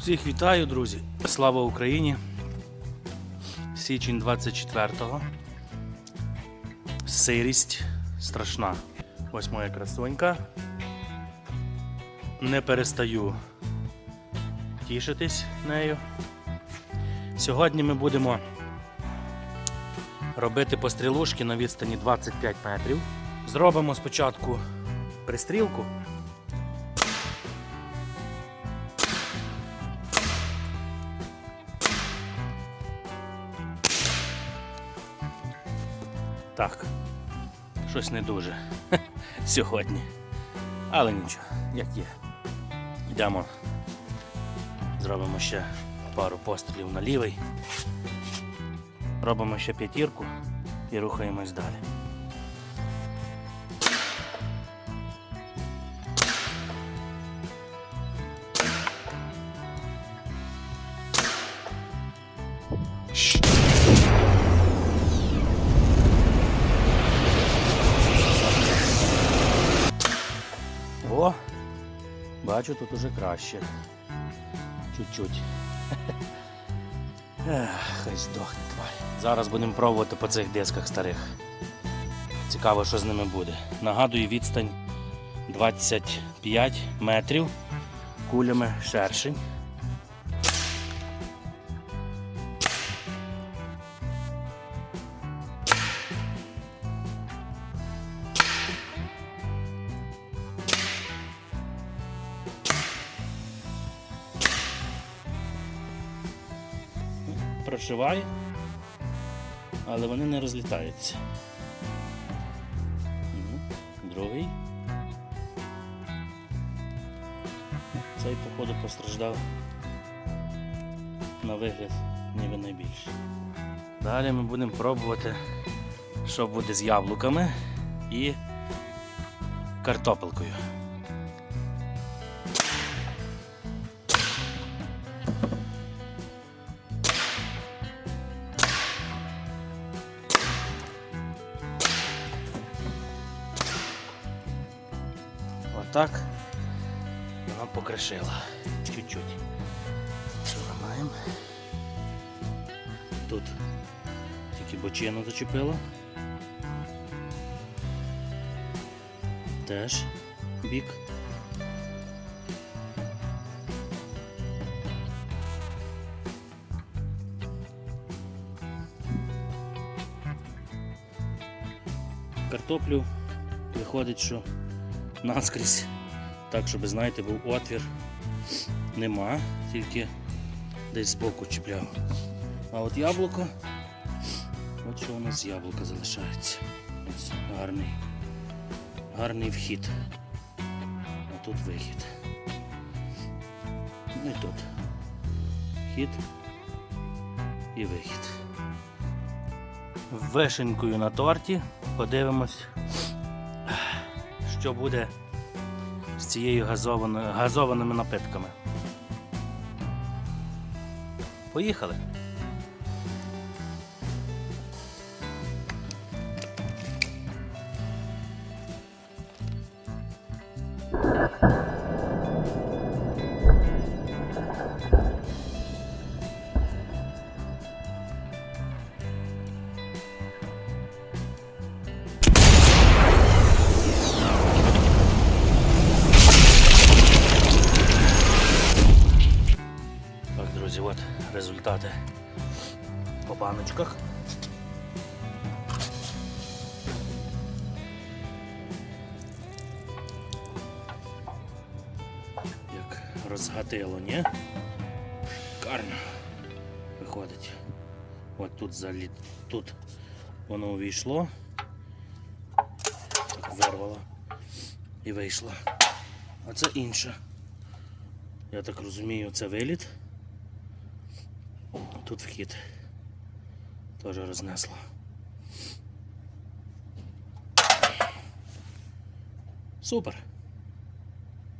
Всіх вітаю, друзі! Слава Україні! Січень 24-го. Сирість страшна. Ось моя красонька. Не перестаю тішитись нею. Сьогодні ми будемо робити пострілушки на відстані 25 метрів. Зробимо спочатку пристрілку. Так, щось не дуже сьогодні. Але нічого, як є. Йдемо. Зробимо ще пару пострілів на лівий. Робимо ще п'ятірку і рухаємось далі. Бачу, тут уже краще. Чуть-чуть. Хай здохне тварь. Зараз будемо пробувати по цих дисках старих. Цікаво, що з ними буде. Нагадую, відстань 25 метрів кулями шершень. Прошиває, але вони не розлітаються. Другий. Цей, походу, постраждав на вигляд ніби найбільше. Далі ми будемо пробувати, що буде з яблуками і картопелкою. Отак вона покришила. Чуть-чуть. Що маємо? Тут тільки бочину зачепила. Теж бік. Картоплю виходить, що наскрізь, так, щоб, знаєте, був отвір. Нема, тільки десь збоку чіпляв. А от яблуко, от що у нас яблука залишається. Ось гарний, гарний вхід. А тут вихід. Ну і тут. Вхід і вихід. Вишенькою на торті подивимось що буде з цією газованою, газованими напитками. Поїхали. Так, результати по баночках. Як розгатило, ні? Шикарно виходить. От тут заліт, тут воно увійшло, так вирвало і вийшло. А це інше. Я так розумію, це виліт. Тут вхід. Теж рознесло. Супер.